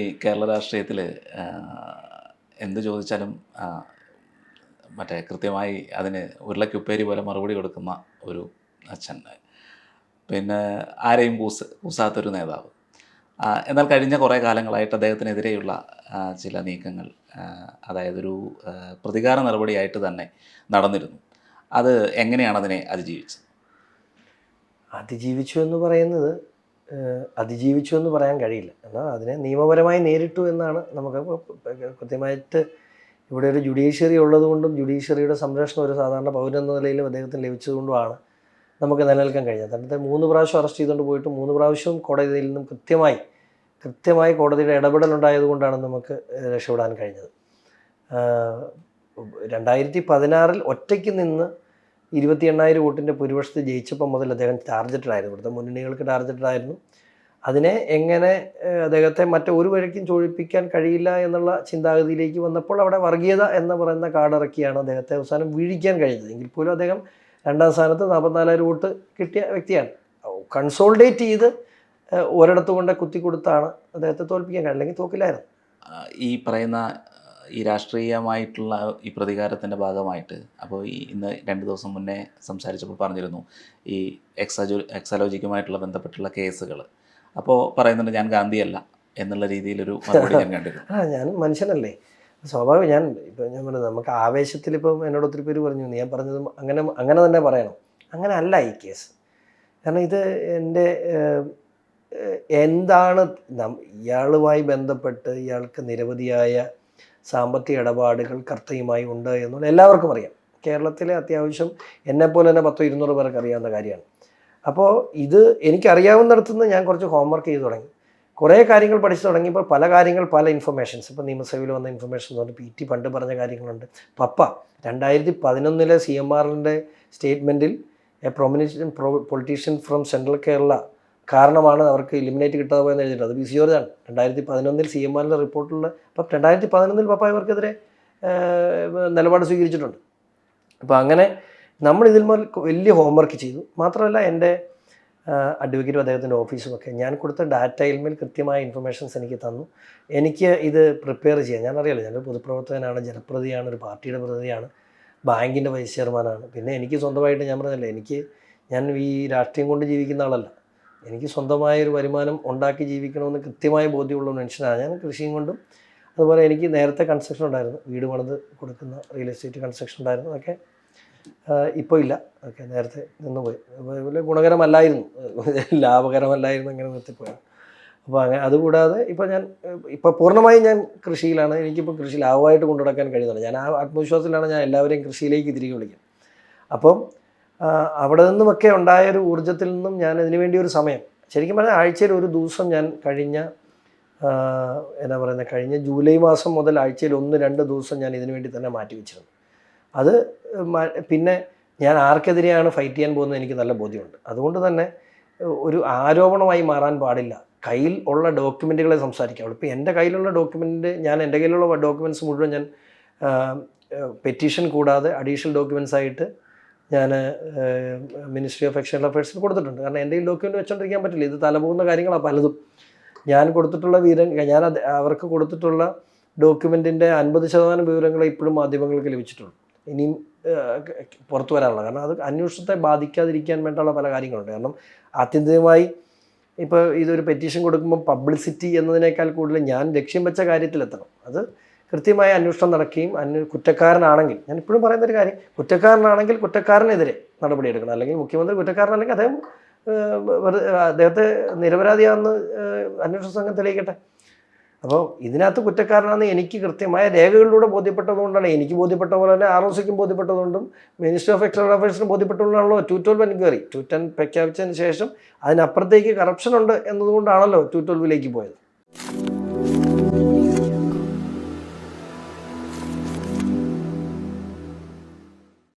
ഈ കേരള രാഷ്ട്രീയത്തിൽ എന്ത് ചോദിച്ചാലും മറ്റേ കൃത്യമായി അതിന് ഉരുളക്കുപ്പേരി പോലെ മറുപടി കൊടുക്കുന്ന ഒരു അച്ഛൻ. പിന്നെ ആരെയും കൂസ് കൂസാത്തൊരു നേതാവ്. എന്നാൽ കഴിഞ്ഞ കുറേ കാലങ്ങളായിട്ട് അദ്ദേഹത്തിനെതിരെയുള്ള ചില നീക്കങ്ങൾ അതായത് ഒരു പ്രതികാര നടപടിയായിട്ട് തന്നെ നടന്നിരുന്നു. അത് എങ്ങനെയാണ് അതിനെ അതിജീവിച്ചത്? അതിജീവിച്ചു എന്ന് പറയുന്നത് അതിജീവിച്ചു എന്ന് പറയാൻ കഴിയില്ല. എന്നാൽ അതിനെ നിയമപരമായി നേരിട്ടു എന്നാണ് നമുക്ക് കൃത്യമായിട്ട് ഇവിടെ ഒരു ജുഡീഷ്യറി ഉള്ളതുകൊണ്ടും ജുഡീഷ്യറിയുടെ സംരക്ഷണം ഒരു സാധാരണ പൗരൻ എന്ന നിലയിൽ അദ്ദേഹത്തിന് ലഭിച്ചതുകൊണ്ടുമാണ് നമുക്ക് നിലനിൽക്കാൻ കഴിഞ്ഞത്. അദ്ദേഹത്തെ മൂന്ന് പ്രാവശ്യം അറസ്റ്റ് ചെയ്തുകൊണ്ട് പോയിട്ട് മൂന്ന് പ്രാവശ്യവും കോടതിയിൽ നിന്നും കൃത്യമായി കൃത്യമായി കോടതിയുടെ ഇടപെടൽ ഉണ്ടായതുകൊണ്ടാണ് നമുക്ക് രക്ഷപ്പെടാൻ കഴിഞ്ഞത്. രണ്ടായിരത്തി പതിനാറിൽ ഒറ്റയ്ക്ക് നിന്ന് ഇരുപത്തി എണ്ണായിരം വോട്ടിന്റെ ഭൂരിപക്ഷത്തിൽ ജയിച്ചപ്പോൾ മുതൽ അദ്ദേഹം ടാർജറ്റഡായിരുന്നു. ഇവിടുത്തെ മുന്നണികൾക്ക് ടാർജറ്റഡായിരുന്നു. അതിനെ എങ്ങനെ അദ്ദേഹത്തെ മറ്റൊരു വഴിക്കും ചോഴിപ്പിക്കാൻ കഴിയില്ല എന്നുള്ള ചിന്താഗതിയിലേക്ക് വന്നപ്പോൾ അവിടെ വർഗീയത എന്ന് പറയുന്ന കാർഡിറക്കിയാണ് അദ്ദേഹത്തെ അവസാനം വീഴിക്കാൻ കഴിഞ്ഞത്. എങ്കിൽ പോലും അദ്ദേഹം രണ്ടാം സ്ഥാനത്ത് നാൽപ്പത്തിനാലായിരം വോട്ട് കിട്ടിയ വ്യക്തിയാണ്. കൺസോൾഡേറ്റ് ചെയ്ത് ഒരിടത്തുകൊണ്ട് ഒരിടത്ത് കൊണ്ട് കുത്തി കൊടുത്താണ് അദ്ദേഹത്തെ തോൽപ്പിക്കാൻ കഴിഞ്ഞില്ലെങ്കിൽ തോക്കില്ലായിരുന്നു. ഈ പറയുന്ന ഈ രാഷ്ട്രീയമായിട്ടുള്ള ഈ പ്രതികാരത്തിന്റെ ഭാഗമായിട്ട് അപ്പോൾ ഈ ഇന്ന് രണ്ട് ദിവസം മുന്നേ സംസാരിച്ചപ്പോൾ പറഞ്ഞിരുന്നു ഈ എക്സജോ എക്സലോജിക്കുമായിട്ടുള്ള ബന്ധപ്പെട്ടുള്ള കേസുകൾ. അപ്പോൾ പറയുന്നുണ്ട് ഞാൻ ഗാന്ധിയല്ല എന്നുള്ള രീതിയിലൊരു മറുപടി ഞാൻ കണ്ടിരുന്നു. ആ ഞാൻ മനുഷ്യനല്ലേ. സ്വാഭാവികം ഞാൻ ഇപ്പം ഞാൻ പറഞ്ഞത് നമുക്ക് ആവേശത്തിൽ ഇപ്പം എന്നോട് ഒത്തിരി പേര് പറഞ്ഞു ഞാൻ പറഞ്ഞത് അങ്ങനെ അങ്ങനെ തന്നെ പറയണം. അങ്ങനെ അല്ല ഈ കേസ്. കാരണം ഇത് എന്റെ എന്താണ് ഇയാളുമായി ബന്ധപ്പെട്ട് ഇയാൾക്ക് നിരവധിയായ സാമ്പത്തിക ഇടപാടുകൾ കർത്തയുമായി ഉണ്ട് എന്നുള്ള എല്ലാവർക്കും അറിയാം. കേരളത്തിലെ അത്യാവശ്യം എന്നെപ്പോലെ തന്നെ പത്തോ ഇരുന്നൂറ് പേർക്ക് അറിയാവുന്ന കാര്യമാണ്. അപ്പോൾ ഇത് എനിക്കറിയാവുന്നിടത്തുനിന്ന് ഞാൻ കുറച്ച് ഹോംവർക്ക് ചെയ്തു തുടങ്ങി. കുറേ കാര്യങ്ങൾ പഠിച്ചു തുടങ്ങിയപ്പോൾ പല കാര്യങ്ങൾ പല ഇൻഫർമേഷൻസ് ഇപ്പോൾ നിയമസഭയിൽ വന്ന ഇൻഫർമേഷൻ എന്ന് പറഞ്ഞാൽ പി ടി പണ്ട് പറഞ്ഞ കാര്യങ്ങളുണ്ട്. പപ്പ രണ്ടായിരത്തി പതിനൊന്നിലെ സി എം ആറിന്റെ സ്റ്റേറ്റ്മെന്റിൽ a prominent pro politician from central Kerala കാരണമാണ് അവർക്ക് ഇലിമിനേറ്റ് കിട്ടാതെ പോയെന്ന് എഴുതിയിട്ടുണ്ട്. അത് ബി സി ജോർജാണ്. രണ്ടായിരത്തി പതിനൊന്നിൽ സി എം ആറിന്റെ റിപ്പോർട്ടിൽ അപ്പം രണ്ടായിരത്തി പതിനൊന്നിൽ പപ്പ ഇവർക്കെതിരെ നിലപാട് സ്വീകരിച്ചിട്ടുണ്ട്. അപ്പോൾ അങ്ങനെ നമ്മൾ ഇതിൽ മുതൽ വലിയ ഹോംവർക്ക് ചെയ്തു. മാത്രമല്ല എന്റെ അഡ്വക്കേറ്റും അദ്ദേഹത്തിന്റെ ഓഫീസും ഒക്കെ ഞാൻ കൊടുത്ത ഡാറ്റയിൽ മേൽ കൃത്യമായ ഇൻഫർമേഷൻസ് എനിക്ക് തന്നു. എനിക്ക് ഇത് പ്രിപ്പയർ ചെയ്യാൻ ഞാൻ അറിയാലോ ഞാനൊരു പൊതുപ്രവർത്തകനാണ് ജനപ്രതിയാണ് ഒരു പാർട്ടിയുടെ പ്രതിയാണ് ബാങ്കിന്റെ വൈസ് ചെയർമാനാണ് പിന്നെ എനിക്ക് സ്വന്തമായിട്ട് ഞാൻ പറഞ്ഞല്ലോ എനിക്ക് ഞാൻ ഈ രാഷ്ട്രീയം കൊണ്ട് ജീവിക്കുന്ന ആളല്ല. എനിക്ക് സ്വന്തമായ ഒരു വരുമാനം ഉണ്ടാക്കി ജീവിക്കണമെന്ന് കൃത്യമായ ബോധ്യമുള്ള മനുഷ്യനാണ് ഞാൻ കൃഷിയും കൊണ്ടും. അതുപോലെ എനിക്ക് നേരത്തെ കൺസ്ട്രക്ഷൻ ഉണ്ടായിരുന്നു. വീട് പണിത് കൊടുക്കുന്ന റിയൽ എസ്റ്റേറ്റ് കൺസ്ട്രക്ഷൻ ഉണ്ടായിരുന്നു. അതൊക്കെ ഇപ്പോൾ ഇല്ല. ഓക്കെ നേരത്തെ നിന്നുപോയി. അപ്പോൾ അതുപോലെ ഗുണകരമല്ലായിരുന്നു. ലാഭകരമല്ലായിരുന്നു അങ്ങനെ നിർത്തിപ്പോയത്. അപ്പോൾ അങ്ങനെ അതുകൂടാതെ ഇപ്പോൾ ഞാൻ ഇപ്പോൾ പൂർണമായും ഞാൻ കൃഷിയിലാണ്. എനിക്കിപ്പോൾ കൃഷി ലാഭമായിട്ട് കൊണ്ടുനടക്കാൻ കഴിയുന്നുണ്ട്. ഞാൻ ആ ആത്മവിശ്വാസത്തിലാണ് ഞാൻ എല്ലാവരെയും കൃഷിയിലേക്ക് തിരികെ വിളിക്കുന്നത്. അപ്പം അവിടെ നിന്നുമൊക്കെ ഉണ്ടായ ഒരു ഊർജത്തിൽ നിന്നും ഞാൻ അതിനുവേണ്ടി ഒരു സമയം ശരിക്കും പറഞ്ഞാൽ ആഴ്ചയിൽ ഒരു ദിവസം ഞാൻ കഴിഞ്ഞ എന്നാ പറയുന്നത് കഴിഞ്ഞ ജൂലൈ മാസം മുതൽ ആഴ്ചയിൽ ഒന്ന് രണ്ട് ദിവസം ഞാൻ ഇതിനു വേണ്ടി തന്നെ മാറ്റി വെച്ചിരുന്നു. അത് പിന്നെ ഞാൻ ആർക്കെതിരെയാണ് ഫൈറ്റ് ചെയ്യാൻ പോകുന്നത് എനിക്ക് നല്ല ബോധ്യമുണ്ട്. അതുകൊണ്ട് തന്നെ ഒരു ആരോപണമായി മാറാൻ പാടില്ല. കയ്യിൽ ഉള്ള ഡോക്യുമെന്റുകളെ സംസാരിക്കാവുള്ളൂ ഇപ്പോൾ എന്റെ കയ്യിലുള്ള ഡോക്യുമെന്റ് ഞാൻ എന്റെ കയ്യിലുള്ള ഡോക്യുമെന്റ്സ് മുഴുവൻ ഞാൻ പെറ്റീഷൻ കൂടാതെ അഡീഷണൽ ഡോക്യുമെൻസ് ആയിട്ട് ഞാൻ മിനിസ്ട്രി ഓഫ് എക്സ്റ്റേണൽ അഫയേഴ്സിന് കൊടുത്തിട്ടുണ്ട്. കാരണം എന്റെ ഈ ഡോക്യുമെന്റ് വെച്ചോണ്ടിരിക്കാൻ പറ്റില്ല. ഇത് തലപോകുന്ന കാര്യങ്ങളാണ് പലതും. ഞാൻ കൊടുത്തിട്ടുള്ള വിവരം ഞാൻ അവർക്ക് കൊടുത്തിട്ടുള്ള ഡോക്യുമെന്റിന്റെ അൻപത് ശതമാനം വിവരങ്ങൾ ഇപ്പോഴും മാധ്യമങ്ങൾക്ക് ലഭിച്ചിട്ടുള്ളൂ ഇനിയും പുറത്തു വരാനുള്ള. കാരണം അത് അന്വേഷണത്തെ ബാധിക്കാതിരിക്കാൻ വേണ്ടിയുള്ള പല കാര്യങ്ങളുണ്ട്. കാരണം ആത്യന്തികമായി ഇപ്പോൾ ഇതൊരു പെറ്റീഷൻ കൊടുക്കുമ്പോൾ പബ്ലിസിറ്റി എന്നതിനേക്കാൾ കൂടുതൽ ഞാൻ ലക്ഷ്യം വെച്ച കാര്യത്തിലെത്തണം. അത് കൃത്യമായ അന്വേഷണം നടക്കുകയും അന്വ കുറ്റക്കാരനാണെങ്കിൽ ഞാൻ ഇപ്പോഴും പറയുന്ന ഒരു കാര്യം കുറ്റക്കാരനാണെങ്കിൽ കുറ്റക്കാരനെതിരെ നടപടിയെടുക്കണം അല്ലെങ്കിൽ മുഖ്യമന്ത്രി കുറ്റക്കാരനല്ലെങ്കിൽ അദ്ദേഹം അദ്ദേഹത്തെ നിരപരാധിയാണെന്ന് അന്വേഷണ സംഘം തെളിയിക്കട്ടെ. അപ്പോൾ ഇതിനകത്ത് കുറ്റക്കാരനാണെന്ന് എനിക്ക് കൃത്യമായ രേഖകളിലൂടെ ബോധ്യപ്പെട്ടതുകൊണ്ടാണ് എനിക്ക് ബോധ്യപ്പെട്ട പോലെ തന്നെ ആർ ഒ സിക്കും ബോധ്യപ്പെട്ടതുകൊണ്ടും മിനിസ്റ്റർ ഓഫ് എക്സ്റ്റേണൽ അഫയേഴ്സിനും ബോധ്യപ്പെട്ടുകൊണ്ടാണല്ലോ two twelve inquiry two ten പ്രഖ്യാപിച്ചതിന് ശേഷം അതിനപ്പുറത്തേക്ക് കറപ്ഷൻ ഉണ്ട് എന്നതുകൊണ്ടാണല്ലോ ടു ട്വൽവിലേക്ക് പോയത്.